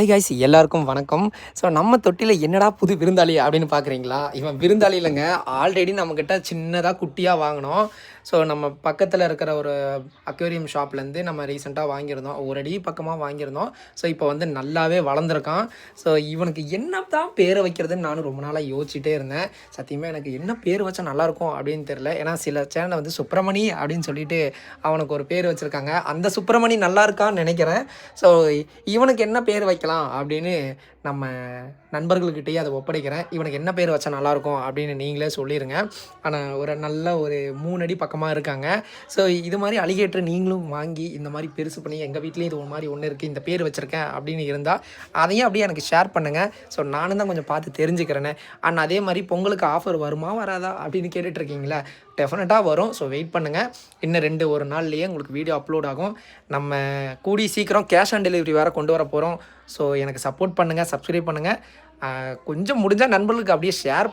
Hi guys எல்லாருக்கும் வணக்கம். So நம்ம தொட்டியில் என்னடா புது விருந்தாளி அப்படின்னு பார்க்குறீங்களா இவன் விருந்தாளி இல்லைங்க. ஆல்ரெடி நம்மக்கிட்ட சின்னதாக குட்டியாக வாங்கினோம். ஸோ நம்ம பக்கத்தில் இருக்கிற ஒரு அக்வேரியம் ஷாப்லேருந்து நம்ம ரீசெண்டாக வாங்கியிருந்தோம். ஒரு அடி பக்கமாக வாங்கியிருந்தோம். ஸோ இப்போ வந்து நல்லாவே வளர்ந்துருக்கான். ஸோ இவனுக்கு என்ன தான் பேரை வைக்கிறதுன்னு நானும் ரொம்ப நாளாக யோசிச்சுட்டே இருந்தேன். சத்தியமாக எனக்கு என்ன பேர் வச்சா நல்லாயிருக்கும் அப்படின்னு தெரில ஏன்னா சில சேனல் வந்து சுப்பிரமணி அப்படின்னு சொல்லிட்டு அவனுக்கு ஒரு பேர் வச்சுருக்காங்க. அந்த சுப்பிரமணி நல்லா இருக்கான்னு நினைக்கிறேன். ஸோ இவனுக்கு என்ன பேர் வைக்கலாம்? அப்படின்னு நம்ம நண்பர்கள்கிட்டயே அதை ஒப்படைக்கிறேன். இவனுக்கு என்ன பேர் வச்சா நல்லாயிருக்கும் அப்படின்னு நீங்களே சொல்லிடுங்க ஆனால் ஒரு நல்ல ஒரு மூணு அடி பக்கமாக இருக்காங்க. ஸோ இது மாதிரி அலிகேட்டர் நீங்களும் வாங்கி இந்த மாதிரி பெருசு பண்ணி எங்கள் வீட்லேயும் இது ஒரு மாதிரி ஒன்று இருக்குது இந்த பேர் வச்சுருக்கேன் அப்படின்னு இருந்தால் அதையும் அப்படியே எனக்கு ஷேர் பண்ணுங்கள் ஸோ நானும் தான் கொஞ்சம் பார்த்து தெரிஞ்சுக்கிறேனே. அண்ட் அதே மாதிரி பொங்கலுக்கு ஆஃபர் வருமா வராதா அப்படின்னு கேட்டுட்ருக்கீங்களா டெஃபினட்டாக வரும். ஸோ வெயிட் பண்ணுங்கள் இன்னும் ரெண்டு ஒரு நாள்லேயே உங்களுக்கு வீடியோ அப்லோட் ஆகும். நம்ம கூடி சீக்கிரம் கேஷ் ஆன் டெலிவரி வேறு கொண்டு வர போகிறோம் ஸோ எனக்கு சப்போர்ட் பண்ணுங்கள் சப்ஸ்கிரைப் பண்ணுங்கள் கொஞ்சம் முடிஞ்சால் நண்பர்களுக்கு அப்படியே ஷேர்